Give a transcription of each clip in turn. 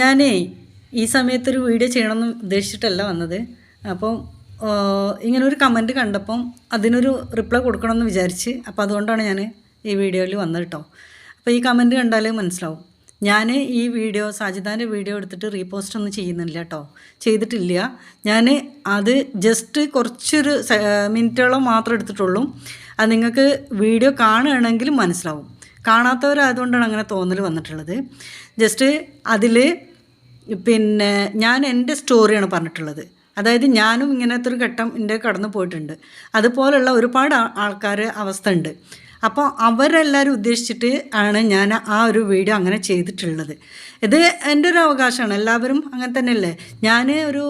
ഞാനേ ഈ സമയത്തൊരു വീഡിയോ ചെയ്യണമെന്ന് ഉദ്ദേശിച്ചിട്ടല്ല വന്നത്. അപ്പം ഇങ്ങനെ ഒരു കമന്റ് കണ്ടപ്പം അതിനൊരു റിപ്ലൈ കൊടുക്കണമെന്ന് വിചാരിച്ച് അപ്പോൾ അതുകൊണ്ടാണ് ഞാൻ ഈ വീഡിയോയിൽ വന്നത് കേട്ടോ അപ്പോൾ ഈ കമന്റ് കണ്ടാൽ മനസ്സിലാവും. ഞാൻ ഈ വീഡിയോ സാജിദാന്റെ വീഡിയോ എടുത്തിട്ട് റീപോസ്റ്റ് ഒന്നും ചെയ്യുന്നില്ല കേട്ടോ ചെയ്തിട്ടില്ല. ഞാൻ അത് ജസ്റ്റ് കുറച്ചൊരു മിനിറ്റോളം മാത്രം എടുത്തിട്ടുള്ളൂ. അത് നിങ്ങൾക്ക് വീഡിയോ കാണുകയാണെങ്കിൽ മനസ്സിലാവും. കാണാത്തവരായതുകൊണ്ടാണ് അങ്ങനെ തോന്നൽ വന്നിട്ടുള്ളത്. ജസ്റ്റ് അതിൽ പിന്നെ ഞാൻ എന്റെ സ്റ്റോറിയാണ് പറഞ്ഞിട്ടുള്ളത്. അതായത് ഞാനും ഇങ്ങനത്തെ ഒരു ഘട്ടം എന്റെ കടന്നു പോയിട്ടുണ്ട്. അതുപോലുള്ള ഒരുപാട് ആൾക്കാർ അവസ്ഥ ഉണ്ട് അപ്പോൾ അവരെല്ലാവരും ഉദ്ദേശിച്ചിട്ട് ആണ് ഞാൻ ആ ഒരു വീഡിയോ അങ്ങനെ ചെയ്തിട്ടുള്ളത്. ഇത് എന്റെ ഒരു അവകാശമാണ്. എല്ലാവരും അങ്ങനെ തന്നെയല്ലേ? ഞാൻ ഒരു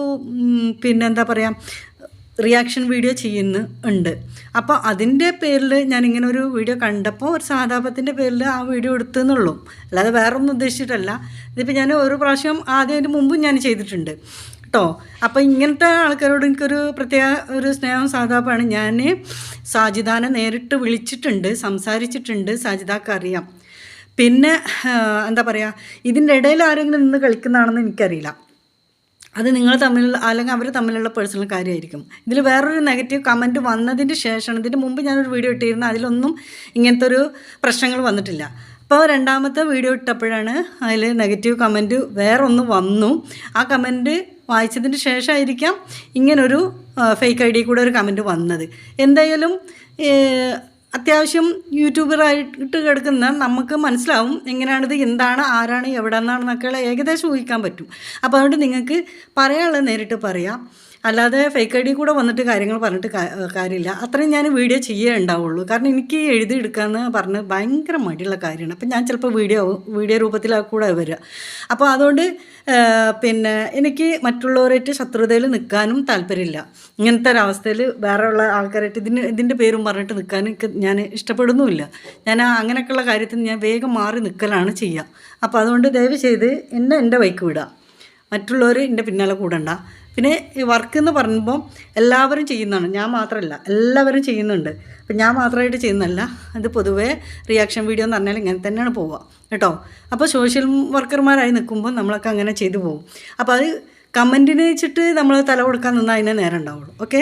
പിന്നെന്താ പറയുക റിയാക്ഷൻ വീഡിയോ ചെയ്യുന്ന ഉണ്ട്. അപ്പോൾ അതിന്റെ പേരിൽ ഞാനിങ്ങനെ ഒരു വീഡിയോ കണ്ടപ്പോൾ ഒരു സഹതാപത്തിന്റെ പേരിൽ ആ വീഡിയോ എടുത്തെന്നുള്ളൂ. അല്ലാതെ വേറെ ഒന്നും ഉദ്ദേശിച്ചിട്ടല്ല. ഇതിപ്പോൾ ഞാൻ ഒരു പ്രാവശ്യം ആദ്യം അതിന് മുമ്പും ഞാൻ ചെയ്തിട്ടുണ്ട്. കേട്ടോ അപ്പോൾ ഇങ്ങനത്തെ ആൾക്കാരോട് എനിക്കൊരു പ്രത്യേക ഒരു സ്നേഹം സഹതാപമാണ് ഞാൻ സാജിദാനെ നേരിട്ട് വിളിച്ചിട്ടുണ്ട് സംസാരിച്ചിട്ടുണ്ട്. സാജിദാക്ക് അറിയാം. പിന്നെ എന്താ പറയുക ഇതിന്റെ ഇടയിൽ ആരെങ്കിലും നിന്ന് കളിക്കുന്നതാണെന്ന് എനിക്കറിയില്ല. അത് നിങ്ങൾ തമ്മിലുള്ള അല്ലെങ്കിൽ അവർ തമ്മിലുള്ള പേഴ്സണൽ കാര്യമായിരിക്കും. ഇതിൽ വേറൊരു നെഗറ്റീവ് കമന്റ് വന്നതിന് ശേഷമാണ്. ഇതിന് മുമ്പ് ഞാനൊരു വീഡിയോ ഇട്ടിരുന്നു. അതിലൊന്നും ഇങ്ങനത്തെ ഒരു പ്രശ്നങ്ങൾ വന്നിട്ടില്ല. അപ്പോൾ രണ്ടാമത്തെ വീഡിയോ ഇട്ടപ്പോഴാണ് അതിൽ നെഗറ്റീവ് കമന്റ് വേറൊന്ന് വന്നു. ആ കമന്റ് വായിച്ചതിന് ശേഷമായിരിക്കാം ഇങ്ങനൊരു ഫേക്ക് ഐ ഡി കൂടെ ഒരു കമന്റ് വന്നത്. എന്തായാലും അത്യാവശ്യം യൂട്യൂബറായിട്ട് കിടക്കുന്ന നമുക്ക് മനസ്സിലാവും എങ്ങനെയാണിത് എന്താണ് ആരാണ് എവിടെ നിന്നാണെന്നൊക്കെയുള്ള ഏകദേശം ഊഹിക്കാൻ പറ്റും. അപ്പോൾ അതുകൊണ്ട് നിങ്ങൾക്ക് പറയാനുള്ളത് നേരിട്ട് പറയാം. അല്ലാതെ ഫേക്ക് ഐ ഡി കൂടെ വന്നിട്ട് കാര്യങ്ങൾ പറഞ്ഞിട്ട് കാര്യമില്ല. അത്രയും ഞാൻ വീഡിയോ ചെയ്യേ ഉണ്ടാവുള്ളൂ. കാരണം എനിക്ക് എഴുതി എടുക്കാമെന്ന് പറഞ്ഞ് ഭയങ്കര മടിയുള്ള കാര്യമാണ്. അപ്പം ഞാൻ ചിലപ്പോൾ വീഡിയോ വീഡിയോ രൂപത്തിൽ കൂടെ വരിക അപ്പോൾ അതുകൊണ്ട് പിന്നെ എനിക്ക് മറ്റുള്ളവരായിട്ട് ശത്രുതയിൽ നിൽക്കാനും താല്പര്യമില്ല. ഇങ്ങനത്തെ ഒരവസ്ഥയിൽ വേറെ ഉള്ള ആൾക്കാരായിട്ട് ഇതിന് ഇതിന്റെ പേരും പറഞ്ഞിട്ട് നിൽക്കാൻ ഞാൻ ഇഷ്ടപ്പെടുന്നുമില്ല. ഞാൻ അങ്ങനെയൊക്കെയുള്ള കാര്യത്തിൽ ഞാൻ വേഗം മാറി നിൽക്കലാണ് ചെയ്യുക. അപ്പോൾ അതുകൊണ്ട് ദയവ് ചെയ്ത് എന്നെ എന്റെ വൈക്ക് വിടുക. മറ്റുള്ളവർ എന്റെ പിന്നാലെ കൂടണ്ട. പിന്നെ ഈ വർക്ക് എന്ന് പറയുമ്പോൾ എല്ലാവരും ചെയ്യുന്നതാണ്. ഞാൻ മാത്രമല്ല എല്ലാവരും ചെയ്യുന്നുണ്ട്. അപ്പം ഞാൻ മാത്രമായിട്ട് ചെയ്യുന്നതല്ല. അത് പൊതുവേ റിയാക്ഷൻ വീഡിയോ എന്ന് പറഞ്ഞാൽ ഇങ്ങനെ തന്നെയാണ് പോവുക. കേട്ടോ? അപ്പോൾ സോഷ്യൽ വർക്കർമാരായി നിൽക്കുമ്പോൾ നമ്മളൊക്കെ അങ്ങനെ ചെയ്തു പോകും. അപ്പോൾ അത് കമന്റിന് വെച്ചിട്ട് നമ്മൾ തല കൊടുക്കാൻ നിന്നാൽ അതിനെ നേരം ഉണ്ടാവുള്ളൂ. ഓക്കെ